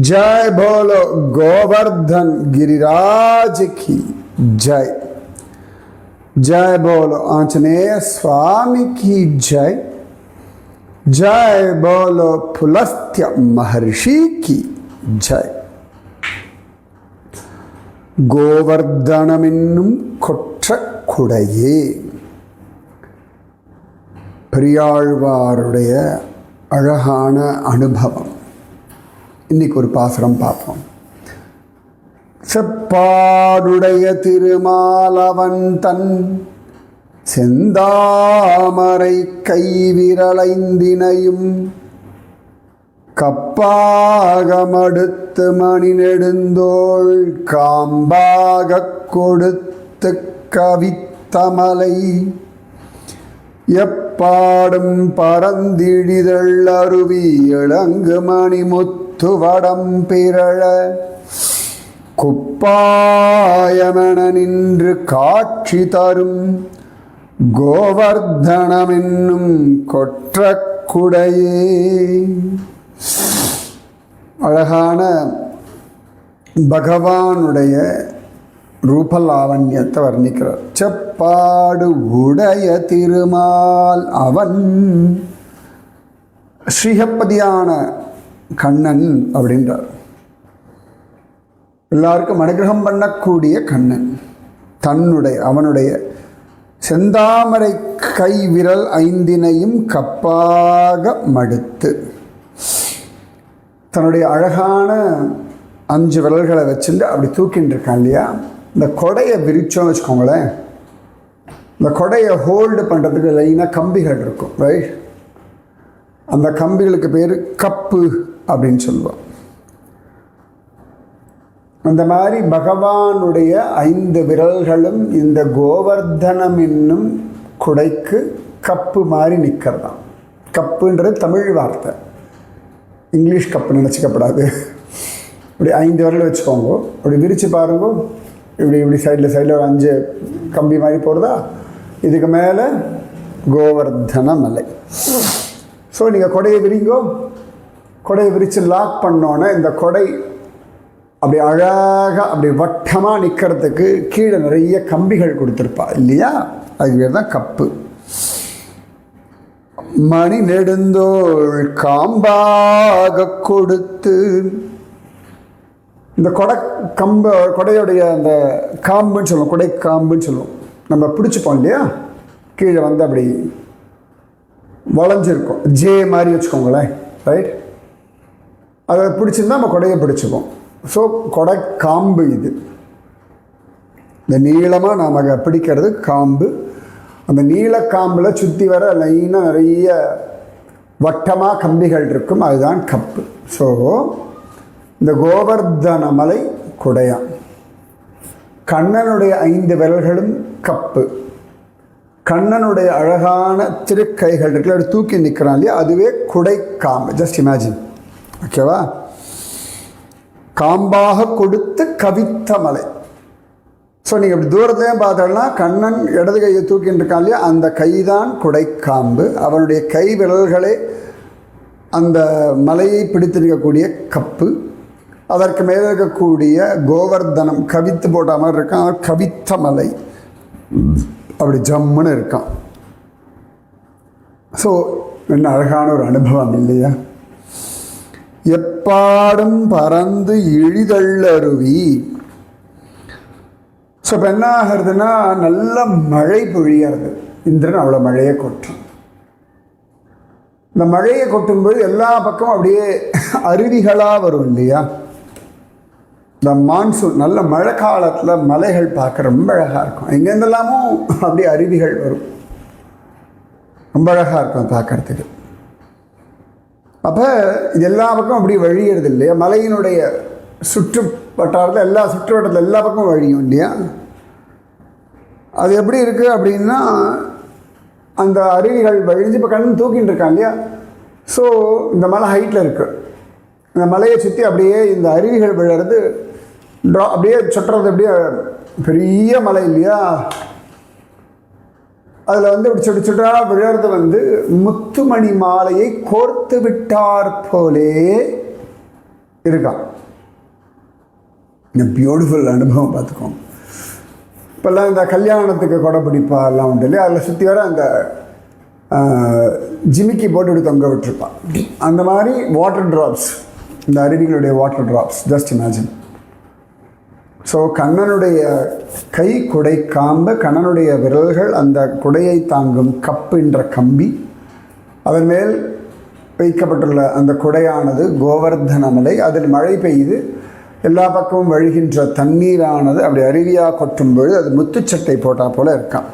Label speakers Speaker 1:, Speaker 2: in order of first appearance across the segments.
Speaker 1: जय बोलो गोवर्धन गिरिराज की जय जय बोलो आंजनेय स्वामी की जय जय बोलो पुलस्त्य महर्षि की जय கோவர்தனமென்னும் கொற்ற குடையே பெரியாழ்வாருடைய அழகான அனுபவம் இன்னைக்கு ஒரு பாசுரம் பார்ப்போம். செப்பாடுடைய திருமாலவன் தன் செந்தாமரை கைவிரலைந்தினையும் கப்பாகமடுத்து மணி நெடுந்தோள் காம்பாகக் கொடுத்து கவித்தமலை எப்பாடும் பரந்திழிதள் அருவி இளங்கு மணி முத்து வடம் பிறழ. குப்பாயமென நின்று காட்சி தரும் கோவர்தனமென்னும் கொற்றக்குடையே அழகான பகவானுடைய ரூபலாவண்யத்தை வர்ணிக்கிறார். செப்பாடு உடைய திருமால் அவன் ஸ்ரீஹப்பதியான கண்ணன் அப்படின்றார். எல்லாருக்கும் அனுகிரகம் பண்ணக்கூடிய கண்ணன். தன்னுடைய அவனுடைய செந்தாமரை கை விரல் ஐந்தினையும் கப்பாக மடுத்து தன்னுடைய அழகான அஞ்சு விரல்களை வச்சுட்டு அப்படி தூக்கின்னு இருக்கான் இல்லையா? இந்த கொடையை விரிச்சோன்னு வச்சுக்கோங்களேன். இந்த கொடையை ஹோல்டு பண்ணுறதுக்கு லைனாக கம்பிகள் இருக்கும் ரைட் அந்த கம்பிகளுக்கு பேர் கப்பு அப்படின்னு சொல்லுவோம். அந்த மாதிரி பகவானுடைய ஐந்து விரல்களும் இந்த கோவர்தனம் என்னும் குடைக்கு கப்பு மாதிரி நிற்கிறதாம் கப்புன்றது தமிழ் வார்த்தை. இங்கிலீஷ் கப்பு நினச்சிக்கப்படாது. இப்படி ஐந்து விரல் வச்சுக்கோங்க. அப்படி விரித்து பாருங்க. இப்படி இப்படி சைடில் சைடில் ஒரு அஞ்சு கம்பி மாதிரி போடுதா? இதுக்கு மேலே கோவர்தன மலை. ஸோ நீங்கள் கொடையை விரிங்கோ? கொடையை விரித்து லாக் பண்ணோன்னே இந்த கொடை அப்படி அழகாக அப்படி வட்டமாக நிற்கிறதுக்கு கீழே நிறைய கம்பிகள் கொடுத்துருப்பா. இல்லையா? அது பேர் தான் கப்பு. மணி நெடுந்தோள் காம்பாக கொடுத்து இந்த கொடை கம்ப கொடையுடைய அந்த காம்புன்னு சொல்லுவோம் கொடை காம்புன்னு சொல்லுவோம். நம்ம பிடிச்சிப்போம் இல்லையா? கீழே வந்து அப்படி வளைஞ்சிருக்கும். ஜே மாதிரி வச்சுக்கோங்களேன் ரைட் அதை பிடிச்சிருந்தா நம்ம கொடையை பிடிச்சிப்போம். ஸோ கொடை காம்பு இது. இந்த நீளமாக நாம் பிடிக்கிறது காம்பு. அந்த நீலக்காம்பில் சுற்றி வர லைனாக நிறைய வட்டமாக கம்பிகள் இருக்கும். அதுதான் கப்பு. ஸோ இந்த கோவர்தன மலை குடையான் கண்ணனுடைய ஐந்து விரல்களும் கப்பு. கண்ணனுடைய அழகான திருக்கைகள் இருக்குல்ல அப்படி தூக்கி நிற்கிறான் இல்லையா? அதுவே குடை காம்பு ஜஸ்ட் இமேஜின் ஓகேவா காம்பாக கொடுத்து கவித்த மலை. ஸோ நீங்கள் இப்படி தூரத்துலேயே பார்த்தோம்னா கண்ணன் இடது கையை தூக்கிட்டு இருக்கான் இல்லையா? அந்த கைதான் குடைக்காம்பு. அவனுடைய கை விரல்களே அந்த மலையை பிடித்திருக்கக்கூடிய கப்பு. அதற்கு மேலே இருக்கக்கூடிய கோவர்தனம் கவித்து போட்ட மாதிரி இருக்கான். கவித்த மலை. அப்படி ஜம்முன்னு இருக்கான். ஸோ என்ன அழகான ஒரு அனுபவம் இல்லையா? எப்பாடும் பறந்து இழிதள்ளருவி. ஸோ இப்போ என்ன ஆகிறதுனா நல்ல மழை பொழியறது. இந்திரன் அவ்வளோ மழையை கொட்டுறான். இந்த மழையை கொட்டும்போது எல்லா பக்கமும் அப்படியே அருவிகளாக வரும் இல்லையா? இந்த மான்சூன் நல்ல மழை காலத்தில் மலைகள் பார்க்க ரொம்ப அழகாக இருக்கும். எங்கெந்தெல்லாமும் அப்படியே அருவிகள் வரும். ரொம்ப அழகாக இருக்கும் பார்க்கறதுக்கு. அப்போ இது எல்லா பக்கம் அப்படி வழியிறது இல்லையா? மலையினுடைய சுற்று வட்டாரத்தில் எல்லா சுற்றுவட்டத்தில் எல்லா பக்கம் வழியும் இல்லையா? அது எப்படி இருக்குது அப்படின்னா அந்த அருவிகள் வழிஞ்சு இப்போ கண்ணு தூக்கிட்டு இருக்கான் இல்லையா? ஸோ இந்த மலை ஹைட்டில் இருக்குது இந்த மலையை சுற்றி அப்படியே இந்த அருவிகள் விழுறது ட்ரா அப்படியே சுட்டுறது அப்படியே பெரிய மலை இல்லையா? அதில் வந்து இப்படி சுட்டு சுட்டா விழுறது வந்து முத்துமணி மாலையை கோர்த்து விட்டார் போலே இருக்கான் இந்த பியூட்டிஃபுல் அனுபவம் பார்த்துக்கோங்க. இப்போல்லாம் இந்த கல்யாணத்துக்கு கொடை பிடிப்பாலாம் உண்டு இல்லையா? அதில் சுற்றி வர அந்த ஜிமிக்கி போட்டு தொங்க விட்டுருப்பான். அந்த மாதிரி வாட்டர் ட்ராப்ஸ் இந்த அருவிகளுடைய water drops just imagine so கண்ணனுடைய கை குடை காம்பு கண்ணனுடைய விரல்கள் அந்த குடையை தாங்கும் கப்பு என்ற கம்பி. அதன் மேல் வைக்கப்பட்டுள்ள அந்த குடையானது கோவர்தன மலை. அதில் மழை பெய்து எல்லா பக்கமும் வழிகின்ற தண்ணீரானது அப்படி அருவியாக கொட்டும் பொழுது அது முத்துச்சட்டை போட்டால் போல் இருக்கான்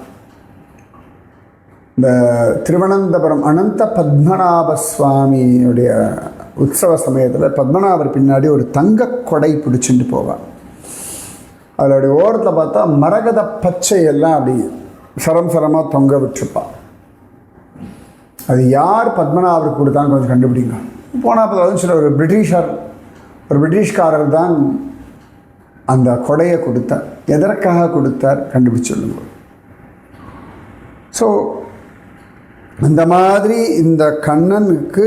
Speaker 1: இந்த திருவனந்தபுரம் அனந்த பத்மநாப சுவாமியுடைய உற்சவ சமயத்தில் பத்மநாபர் பின்னாடி ஒரு தங்க கொடை பிடிச்சிட்டு போவான் அதோடைய ஓரத்தில் பார்த்தா மரகத பச்சை எல்லாம் அப்படி சரம் சரமாக தொங்க விட்டுருப்பான் அது யார் பத்மநாபருக்கு கொடுத்தான்னு கொஞ்சம் கண்டுபிடிங்க. போனால் பார்த்தா சில ஒரு பிரிட்டிஷர் ஒரு பிரிட்டிஷ்காரர் தான் அந்த கொடையை கொடுத்தார். எதற்காக கொடுத்தார் கண்டுபிடிச்சிருந்தோம் ஸோ அந்த மாதிரி இந்த கண்ணனுக்கு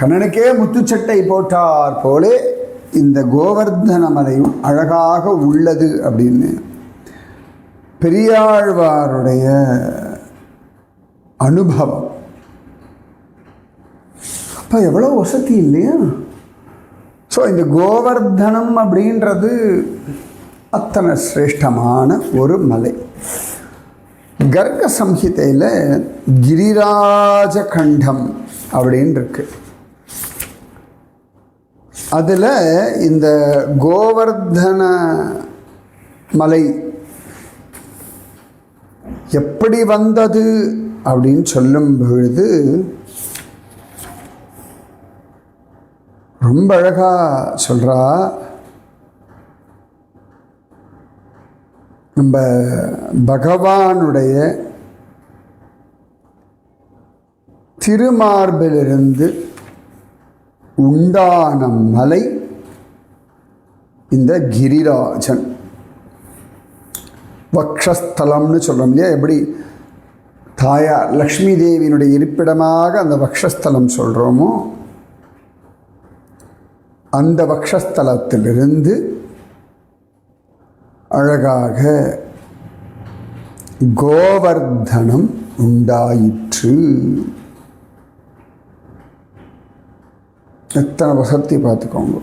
Speaker 1: கண்ணனுக்கே முத்துச்சட்டை போட்டார் போலே இந்த கோவர்தன மலையும் அழகாக உள்ளது அப்படின்னு. பெரியாழ்வாருடைய அனுபவம். அப்போ எவ்வளோ வசதி இல்லையா? ஸோ இந்த கோவர்தனம் அப்படின்றது அத்தனை சிரேஷ்டமான ஒரு மலை. கர்க்க சம்ஹிதையில் கிரிராஜ கண்டம் அப்படின்னு இருக்குது அதில் இந்த கோவர்தன மலை எப்படி வந்தது அப்படின்னு சொல்லும் பொழுது ரொம்ப அழகாக சொல்கிறா நம்ம பகவானுடைய திருமார்பிலிருந்து உண்டான மலை இந்த கிரிராஜன். வக்ஷஸ்தலம்னு சொல்கிறோம் இல்லையா? எப்படி? தாயார் லக்ஷ்மி தேவியினுடைய இருப்பிடமாக அந்த வக்ஷஸ்தலம் சொல்கிறோமோ அந்த வக்ஷஸ்தலத்திலிருந்து அழகாக கோவர்தனம் உண்டாயிற்று. எத்தனை வசதி பார்த்துக்கோங்க.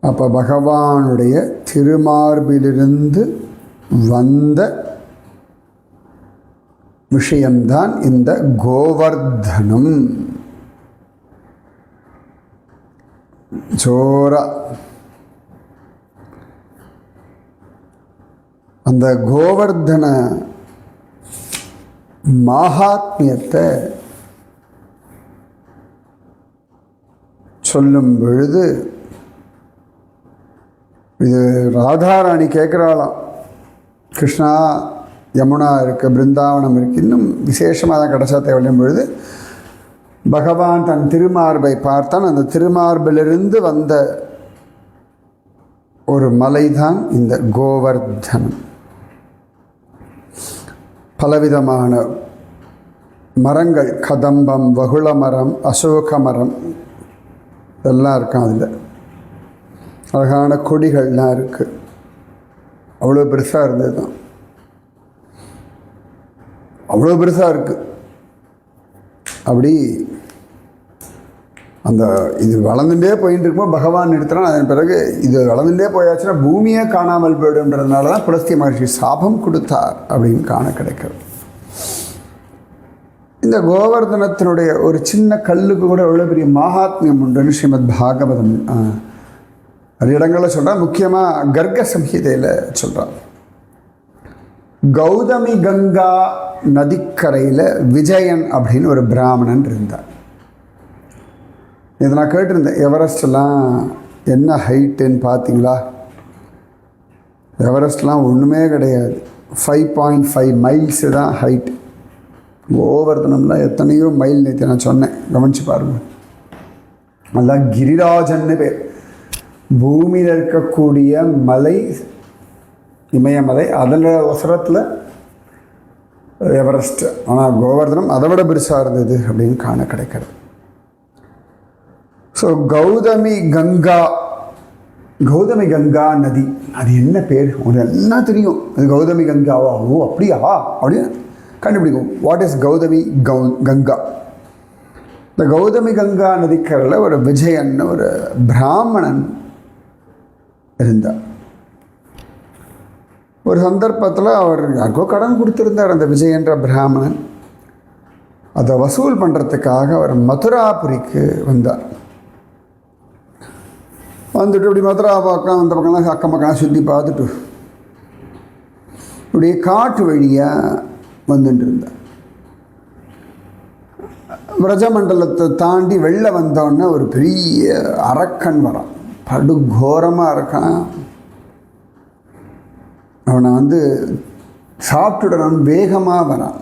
Speaker 1: அப்போ பகவானுடைய திருமார்பிலிருந்து வந்த விஷயம்தான் இந்த கோவர்தனம். ஜோரா. அந்த கோவர்தன மகாத்மியத்தை சொல்லும் பொழுது இது ராதாராணி கேட்குறாளாம் கிருஷ்ணா யமுனா இருக்கு பிருந்தாவனம் இருக்கு இன்னும் விசேஷமாக தான் கடைசாத்தை விளையும் பொழுது பகவான் தன் திருமார்பை பார்த்தான். அந்த திருமார்பிலிருந்து வந்த ஒரு மலைதான் இந்த கோவர்தனம். பலவிதமான மரங்கள் கதம்பம் வகுள மரம் அசோக மரம் இதெல்லாம் இருக்கும் அதில். அழகான கொடிகள்லாம் இருக்குது அவ்வளோ பெருசாக இருந்தது தான் அவ்வளோ பெருசாக இருக்குது அப்படி அந்த இது வளர்ந்துட்டே போயிட்டு இருக்கும்போது பகவான் நிறுத்தினா அதன் பிறகு இது வளர்ந்துட்டே போயாச்சுன்னா பூமியே காணாமல் போயிடும்ன்றதுனால தான் புலஸ்தி மகர்ஷி சாபம் கொடுத்தார் அப்படின்னு காண கிடைக்கிறது. இந்த கோவர்தனத்தினுடைய ஒரு சின்ன கல்லுக்கு கூட எவ்வளோ பெரிய மகாத்மியம் உண்டுன்னு ஸ்ரீமத் பாகவதம் ஆ, நிறைய இடங்களில் சொல்கிறான் முக்கியமாக கர்க்க சம்ஹிதையில் சொல்கிறான் கௌதமி கங்கா நதிக்கரையில் விஜயன் அப்படின்னு ஒரு பிராமணன் இருந்தார். இதை நான் கேட்டிருந்தேன். எவரெஸ்ட்லாம் என்ன ஹைட்டுன்னு பார்த்தீங்களா? எவரெஸ்ட்லாம் ஒன்றுமே கிடையாது. ஃபைவ் பாயிண்ட் ஃபைவ் மைல்ஸு தான் ஹைட் கோவர்தனம்னா எத்தனையோ மைல் நேற்று நான் சொன்னேன். கவனிச்சு பாருங்க. நல்லா கிரிராஜன்னு பேர். பூமியில் இருக்கக்கூடிய மலை இமயமலை அதில் ஒசரத்தில் எவரெஸ்ட் ஆனால் கோவர்தனம் அதை விட பெருசாக இருந்தது அப்படின்னு காண கிடைக்கிறது. ஸோ கௌதமி கங்கா கௌதமி கங்கா நதி. அது என்ன பேர்? உங்களுக்கு எல்லாம் தெரியும். அது கௌதமி கங்காவா? ஓ அப்படியா? அப்படின்னு கண்டுபிடிக்கும். வாட் இஸ் கௌதமி கௌ கங்கா? இந்த கௌதமி கங்கா நதிக்கரில் ஒரு விஜயன் ஒரு பிராமணன் இருந்தார். ஒரு சந்தர்ப்பத்தில் அவர் யாருக்கோ கடன் கொடுத்துருந்தார் அந்த விஜயன்ற பிராமணன். அதை வசூல் பண்ணுறதுக்காக அவர் மதுராபுரிக்கு வந்தார். வந்துட்டு இப்படி மதுரா பக்கம் அந்த பக்கம்லாம் அக்கம் பக்கம் சுற்றி பார்த்துட்டு இப்படியே காட்டு வழியாக வந்துட்டு இருந்தார் பிரஜமண்டலத்தை தாண்டி வெளில வந்தோடனே ஒரு பெரிய அரக்கன் வரான். படுகோரமாக இருக்கான். அவனை வந்து சாப்பிட்டுடணும் வேகமாக வரான்.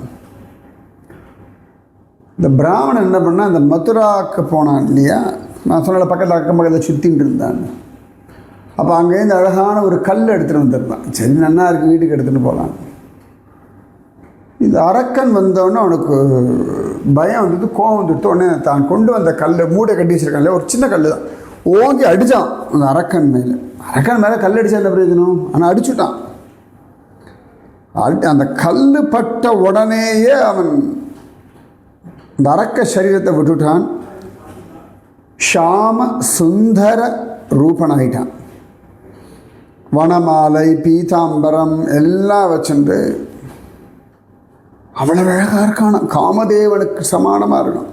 Speaker 1: இந்த பிராமணன் என்ன பண்ணால் அந்த மதுராவுக்கு போனான் இல்லையா? நான் சொன்ன பக்கத்தில் அக்கம் பக்கத்தில் சுற்றின்னு இருந்தான் அப்போ அங்கேருந்து அழகான ஒரு கல் எடுத்துகிட்டு வந்துருந்தான் சரி நன்னா இருக்கு வீட்டுக்கு எடுத்துகிட்டு போகலாம். இந்த அரக்கன் வந்தோடனே அவனுக்கு பயம் வந்துட்டு கோவம் வந்துட்டு உடனே தான் கொண்டு வந்த கல் மூடை கட்டி வச்சிருக்கான்ல ஒரு சின்ன கல் தான் ஓங்கி அடித்தான் அந்த அரக்கன் மேலே. அரக்கன் மேலே கல் அடித்தா என்ன பிரயோஜனம்? ஆனால் அடிச்சுட்டான். அடி அந்த கல் பட்ட உடனேயே அவன் இந்த அரக்க சரீரத்தை விட்டுட்டான். ஷாம சுந்தர ரூபனாகிட்டான் வனமாலை பீதாம்பரம் எல்லாம் வச்சுட்டு அவ்வளவு அழகாக இருக்கான? காமதேவனுக்கு சமானமாக இருக்கும்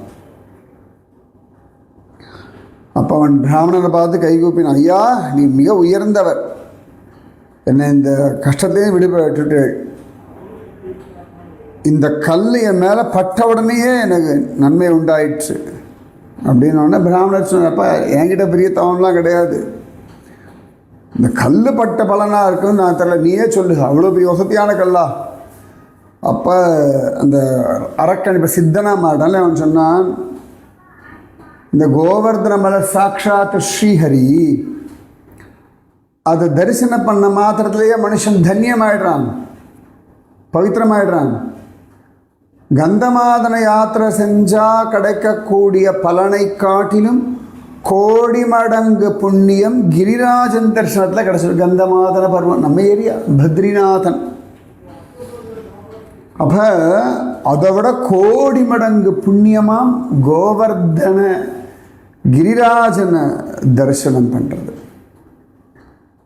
Speaker 1: அப்போ அவன் பிராமணனை பார்த்து கைகூப்பின் ஐயா நீ மிக உயர்ந்தவர். என்னை இந்த கஷ்டத்தையும் விடுபட்டுட்டேள். இந்த கல் என் மேலே பட்ட உடனேயே எனக்கு நன்மை உண்டாயிடுச்சு அப்படின்னோடனே பிராமணர் சொன்னப்ப என்கிட்ட பெரிய தவம்லாம் கிடையாது. இந்த கல் பட்ட பலனாக இருக்குன்னு நான் தெரியல. நீயே சொல்லு. அவ்வளோ பெரிய வசதியான கல்லா. அப்போ அந்த அரக்கன் இப்போ சித்தனாக மாட்டான்ல அவன் சொன்னான் இந்த கோவர்தன மலை சாட்சாத் ஸ்ரீஹரி அதை தரிசனம் பண்ண மாத்திரத்திலேயே மனுஷன் தன்யமாயிடுறான் பவித்திரமாயிடுறான். கந்தமாதன யாத்திரை செஞ்சா கிடைக்கக்கூடிய பலனை காட்டிலும் கோடி மடங்கு புண்ணியம் கிரிராஜன் தரிசனத்தில் கிடைச்சிருக்கு. கந்தமாதன பருவம் நம்ம ஏரியா பத்ரிநாதன். அப்போ அதை விட கோடி மடங்கு புண்ணியமாம் கோவர்தன கிரிராஜனை தரிசனம் பண்ணுறது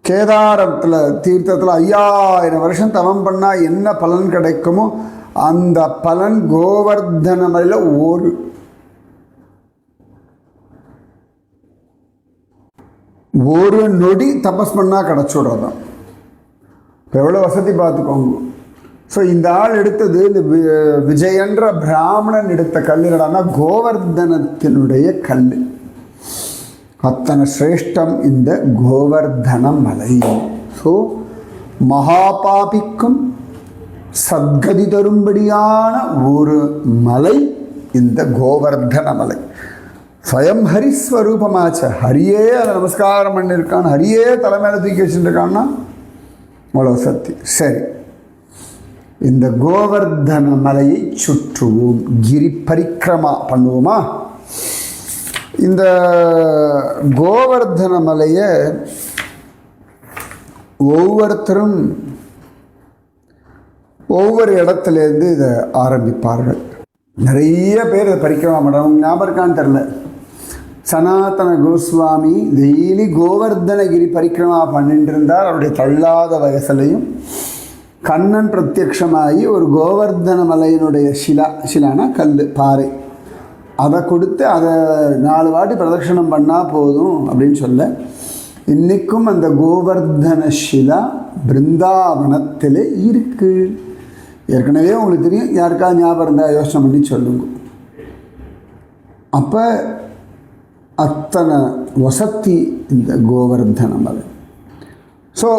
Speaker 1: கேதாரத்தில் தீர்த்தத்தில் ஐயாயிரம் வருஷம் தவம் பண்ணால் என்ன பலன் கிடைக்குமோ அந்த பலன் கோவர்தன மலையில் ஒரு. ஒரு நொடி தபஸ் பண்ணால் கிடச்சுடுறதான் இப்போ எவ்வளோ வசதி பார்த்துக்கோங்க. ஸோ இந்த ஆள் எடுத்தது இந்த வி- விஜயன்ற பிராமணன் எடுத்த கல் என்னடான்னா கோவர்தனத்தினுடைய கல் அத்தனை சிரேஷ்டம் இந்த கோவர்தன மலை. ஸோ மகாபாபிக்கும் சத்கதி தரும்படியான ஒரு மலை இந்த கோவர்தன மலை. ஸ்வயம் ஹரிஸ்வரூபமாச்ச. ஹரியே அதை நமஸ்காரம் பண்ணியிருக்கான் ஹரியே தலைமையில தூக்கி வச்சுருக்கான்னா? அவ்வளோ சக்தி சரி. இந்த கோவர்தன மலையை சுற்றுவோம். கிரி பரிக்கிரமா பண்ணுவோமா? இந்த கோவர்தன மலையை ஒவ்வொருத்தரும் ஒவ்வொரு இடத்துலேருந்து இதை ஆரம்பிப்பார்கள். நிறைய பேர் இதை பறிக்கிறவா மேடம் ஞாபகம் இருக்கான்னு தெரில சனாதன கோஸ்வாமி டெய்லி கோவர்தனகிரி பரிக்கிரமா பண்ணிட்டு இருந்தார் அவருடைய தள்ளாத வயசுலையும் கண்ணன் பிரத்யக்ஷமாகி ஒரு கோவர்தன மலையினுடைய சிலா சிலானா கல் பாறை. அதை கொடுத்து அதை நாலு வாட்டி பிரதட்சணம் பண்ணால் போதும் அப்படின்னு சொல்ல இன்றைக்கும் அந்த கோவர்தன சிலா பிருந்தாவனத்தில் இருக்குது ஏற்கனவே உங்களுக்கு தெரியும் யாருக்காவது ஞாபகம் இருந்தால் யோசனை பண்ணி சொல்லுங்க. அப்போ அத்தனை வசத்தி இந்த கோவர்தன மலை. ஸோ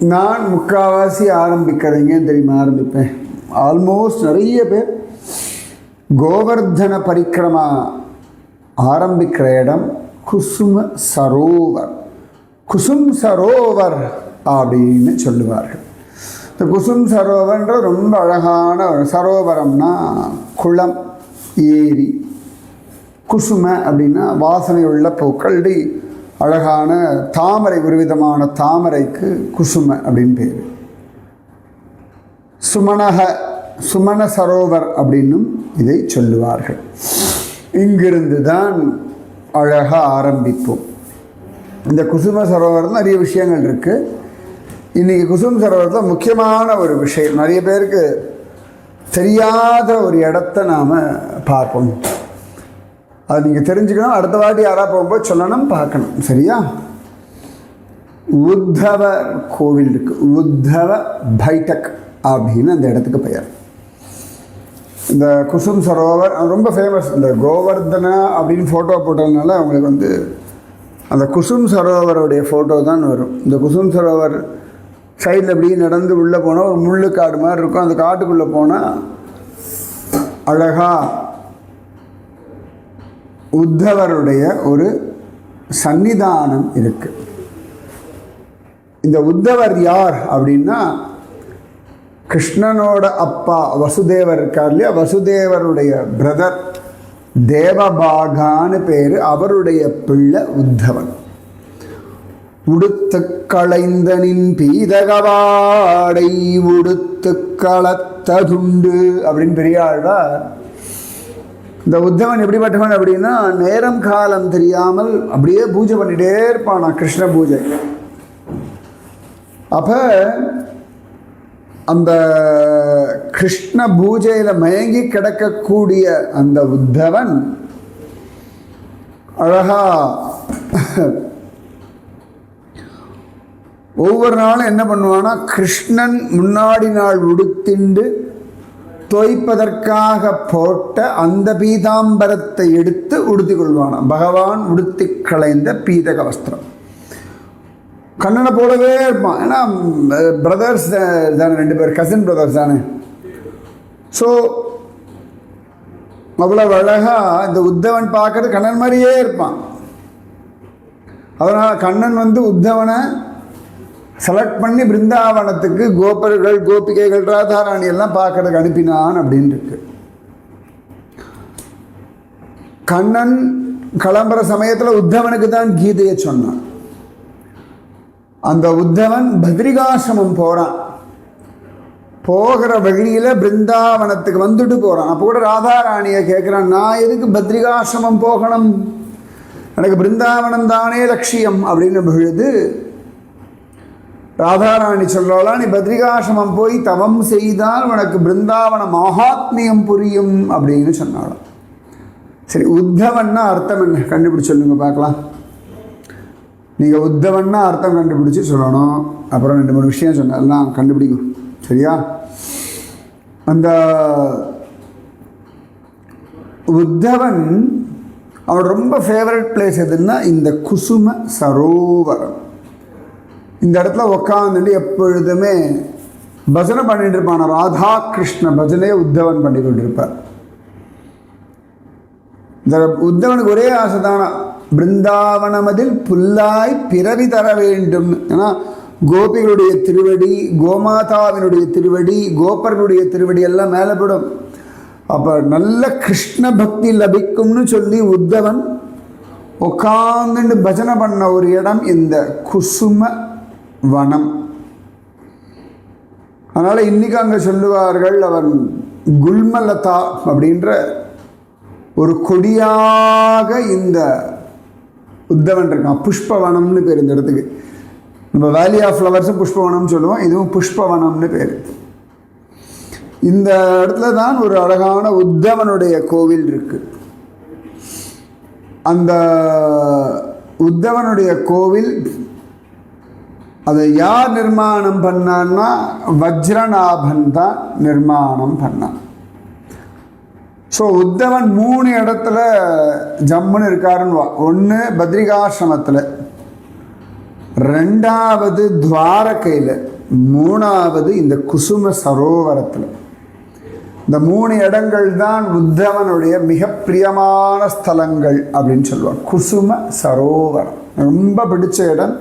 Speaker 1: நான் முக்காவாசி ஆரம்பிக்கிறீங்க தெரியுமா? ஆரம்பிப்பேன். ஆல்மோஸ்ட் நிறைய பேர் கோவர்தன பரிக்கிரமா ஆரம்பிக்கிற இடம் குசும சரோவர். குசும் சரோவர் அப்படின்னு சொல்லுவார்கள். இந்த குசும் சரோவர்ன்ற ரொம்ப அழகான ஒரு சரோவரம்னா குளம் ஏரி குசும அப்படின்னா வாசனை உள்ள பூக்கள் இப்படி அழகான தாமரை ஒரு விதமான தாமரைக்கு குசும அப்படின்னு பேர். சுமணக சுமண சரோவர் அப்படின்னும் இதை சொல்லுவார்கள். இங்கிருந்து தான் அழகாக ஆரம்பிப்போம். இந்த குசும சரோவர் நிறைய விஷயங்கள் இருக்குது இன்றைக்கி குசும சரோவரத்தில் முக்கியமான ஒரு விஷயம். நிறைய பேருக்கு தெரியாத ஒரு இடத்த நாம் பார்ப்போம். அது நீங்கள் தெரிஞ்சுக்கணும். அடுத்த வாட்டி யாராக போகும்போது சொல்லணும் பார்க்கணும். சரியா? உத்தவ கோவில் இருக்கு. உத்தவ பைட்டக் அப்படின்னு அந்த இடத்துக்கு பெயர். இந்த குசும் சரோவர் அது ரொம்ப ஃபேமஸ் இந்த கோவர்தனா அப்படின்னு ஃபோட்டோ போட்டதுனால அவங்களுக்கு வந்து அந்த குசும் சரோவருடைய ஃபோட்டோ தான் வரும். இந்த குசும் சரோவர் சைடில் அப்படியே நடந்து உள்ளே போனால் ஒரு முள்ளு காடு மாதிரி இருக்கும். அந்த காட்டுக்குள்ளே போனால் அழகாக உத்தவருடைய ஒரு சன்னிதானம் இருக்கு. இந்த உத்தவர் யார் அப்படின்னா கிருஷ்ணனோட அப்பா வசுதேவர் இருக்கார் இல்லையா? வசுதேவருடைய பிரதர் தேவபாகான்னு பேர். அவருடைய பிள்ளை உத்தவன். உடுத்து களைந்தனின் பீதகவாடை உடுத்து களத்ததுண்டு அப்படின்னு பெரியாழ்வார் இந்த உத்தவன் எப்படிப்பட்டவன் அப்படின்னா நேரம் காலம் தெரியாமல் அப்படியே பூஜை பண்ணிட்டே இருப்பானா கிருஷ்ண பூஜை. அப்ப அந்த கிருஷ்ண பூஜையில் மயங்கி கிடக்கக்கூடிய அந்த உத்தவன் அழகா ஒவ்வொரு நாளும் என்ன பண்ணுவானா கிருஷ்ணன் முன்னாடி நாள் உடுத்திண்டு தோய்ப்பதற்காக போட்ட அந்த பீதாம்பரத்தை எடுத்து உடுத்தி கொள்வானாம். பகவான் உடுத்தி களைந்த பீதக வஸ்திரம். கண்ணனை போலவே இருப்பான். ஏன்னா பிரதர்ஸ் தானே ரெண்டு பேர் கசின் பிரதர்ஸ் தானே. ஸோ அவ்வளோ அழகாக இந்த உத்தவன் பார்க்கறது கண்ணன் மாதிரியே இருப்பான். அதனால் கண்ணன் வந்து உத்தவனை செலக்ட் பண்ணி பிருந்தாவனத்துக்கு கோபர்கள் கோபிகைகள் ராதாராணி எல்லாம் பார்க்கறதுக்கு அனுப்பினான் அப்படின்னு இருக்கு. கண்ணன் கிளம்புற சமயத்தில் உத்தவனுக்கு தான் கீதையை சொன்னான். அந்த உத்தவன் பத்ரிகாசிரமம் போகிறான் போகிற வழியில் பிருந்தாவனத்துக்கு வந்துட்டு போகிறான் அப்போ கூட ராதாராணியை கேட்குறான் நான் எதுக்கு பத்ரிகாசிரமம் போகணும்? எனக்கு பிருந்தாவனம் தானே லட்சியம் அப்படின்னு பொழுது ராதாராணி சொல்லலாம் நீ பத்ரிகாசிரமம் போய் தவம் செய்தால் உனக்கு பிருந்தாவன மகாத்மியம் புரியும் அப்படின்னு சொன்னாலும் சரி உத்தவன்னா அர்த்தம் என்ன? கண்டுபிடிச்சு சொல்லுங்க பார்க்கலாம். நீங்கள் உத்தவன்னா அர்த்தம் கண்டுபிடிச்சி சொல்லணும். அப்புறம் ரெண்டு மூணு விஷயம் சொன்னதெல்லாம் கண்டுபிடிக்கும் சரியா? அந்த உத்தவன் அவன் ரொம்ப ஃபேவரட் பிளேஸ் எதுன்னா இந்த குசும சரோவரம். இந்த இடத்துல உட்காந்துட்டு எப்பொழுதுமே பஜனை பண்ணிட்டு இருப்பான் ராதா கிருஷ்ண பஜனையை உத்தவன் பண்ணி கொண்டிருப்பார் இந்த உத்தவனுக்கு ஒரே ஆசை தானா பிருந்தாவனமதில் புல்லாய் பிறவி தர வேண்டும். ஏன்னா கோபிகளுடைய திருவடி கோமாதாவினுடைய திருவடி கோபர்களுடைய திருவடி எல்லாம் மேலே போடும் அப்போ நல்ல கிருஷ்ண பக்தி லபிக்கும்னு சொல்லி உத்தவன் உட்காந்துட்டு பஜனை பண்ண ஒரு இடம் இந்த குசும வனம். அதனால் இன்னைக்கு அங்கே சொல்லுவார்கள் அவன் குல்மலதா அப்படின்ற ஒரு கொடியாக இந்த உத்தவன் இருக்கான். புஷ்பவனம்னு பேர் இந்த இடத்துக்கு. நம்ம வேலி ஆஃப் ஃப்ளவர்ஸும் புஷ்பவனம்னு சொல்லுவோம். இதுவும் புஷ்பவனம்னு பேர். இந்த இடத்துல தான் ஒரு அழகான உத்தவனுடைய கோவில் இருக்குது அந்த உத்தவனுடைய கோவில் அதை யார் நிர்மாணம் பண்ணான்னா வஜ்ரநாபன் தான் நிர்மாணம் பண்ணான். ஸோ உத்தவன் மூணு இடத்துல ஜம்முன்னு இருக்காருன்னு ஒன்று பத்ரிகாசிரமத்தில் ரெண்டாவது துவாரகையில் மூணாவது இந்த குசும சரோவரத்தில். இந்த மூணு இடங்கள் தான் உத்தவனுடைய மிக பிரியமான ஸ்தலங்கள் அப்படின்னு சொல்லுவாங்க. குசும சரோவரம். ரொம்ப பிடிச்ச இடம்.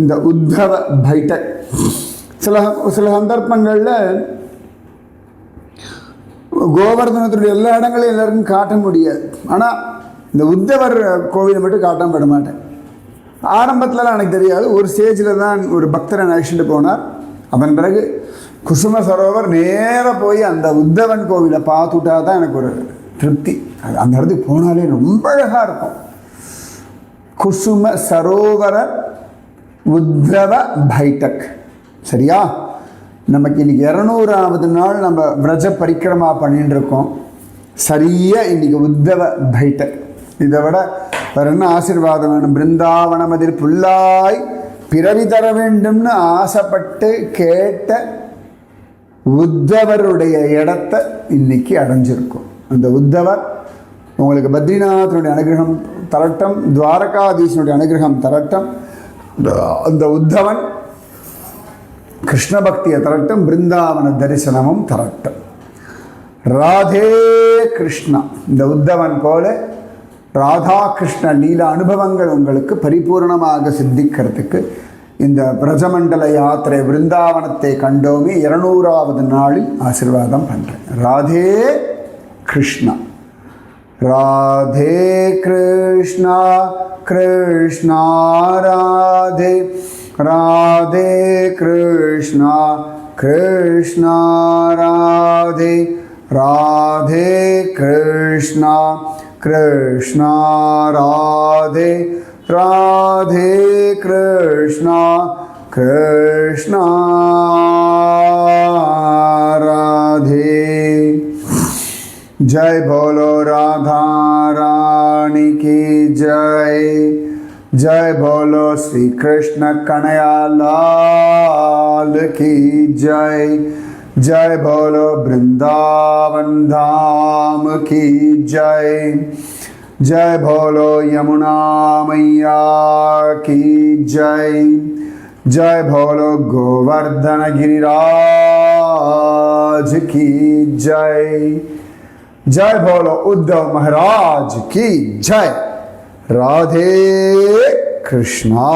Speaker 1: இந்த உத்தவ பைட்டக் சில சில சந்தர்ப்பங்களில் கோவர்தனத்துடைய எல்லா இடங்களையும் எல்லாருக்கும் காட்ட முடியாது. ஆனால் இந்த உத்தவர் கோவிலை மட்டும் காட்ட விட மாட்டேன். ஆரம்பத்துலலாம் எனக்கு தெரியாது. ஒரு ஸ்டேஜில் தான் ஒரு பக்தரை அழைச்சிட்டு போனார். அதன் பிறகு குசும சரோவர் நேராக போய் அந்த உத்தவன் கோவிலை பார்த்துட்டா தான் எனக்கு ஒரு திருப்தி. அது அந்த இடத்துக்கு போனாலே ரொம்ப அழகாக இருக்கும். குசும சரோவர உத்ரவ பைட்டக் சரியா? நமக்கு இன்னைக்கு இரநூறாவது நாள் நம்ம விரஜ பரிக்கிரமா பண்ணிட்டு இருக்கோம் சரியாக இன்னைக்கு உத்தவ பைட்டக் இதை விட வேற என்ன ஆசீர்வாதம் வேணும்? பிருந்தாவனம் அதில் புல்லாய் பிறவி தர வேண்டும்னு ஆசைப்பட்டு கேட்ட உத்தவருடைய இடத்த இன்னைக்கு அடைஞ்சிருக்கும். அந்த உத்தவர் உங்களுக்கு பத்ரிநாதனுடைய அனுகிரகம் தரட்டம் துவாரகாதீசனுடைய அனுகிரகம் தரட்டம். அந்த உத்தவன் கிருஷ்ண பக்தியை தரட்டும் பிருந்தாவன தரிசனமும் தரட்டும். ராதே கிருஷ்ணா. இந்த உத்தவன் போல ராதா கிருஷ்ண லீல அனுபவங்கள் உங்களுக்கு பரிபூர்ணமாக சித்திக்கிறதுக்கு இந்த பிரஜமண்டல யாத்திரை பிருந்தாவனத்தை கண்டோமே இருநூறாவது நாளில் ஆசிர்வாதம் பண்ணுறேன் ராதே கிருஷ்ணா. ராதே கிருஷ்ணா. कृष्ण राधे राधे कृष्ण कृष्ण राधे राधे कृष्ण कृष्ण राधे राधे कृष्ण कृष्ण राधे जय बोलो राधा जय। जय बोलो श्री कृष्ण कणयाल की जय। जय बोलो वृंदावन धाम की जय। जय बोलो यमुना मैया की जय। जय बोलो गोवर्धन गिरिराज की जय। जय बोलो उद्धव महाराज की जय। राधे कृष्णा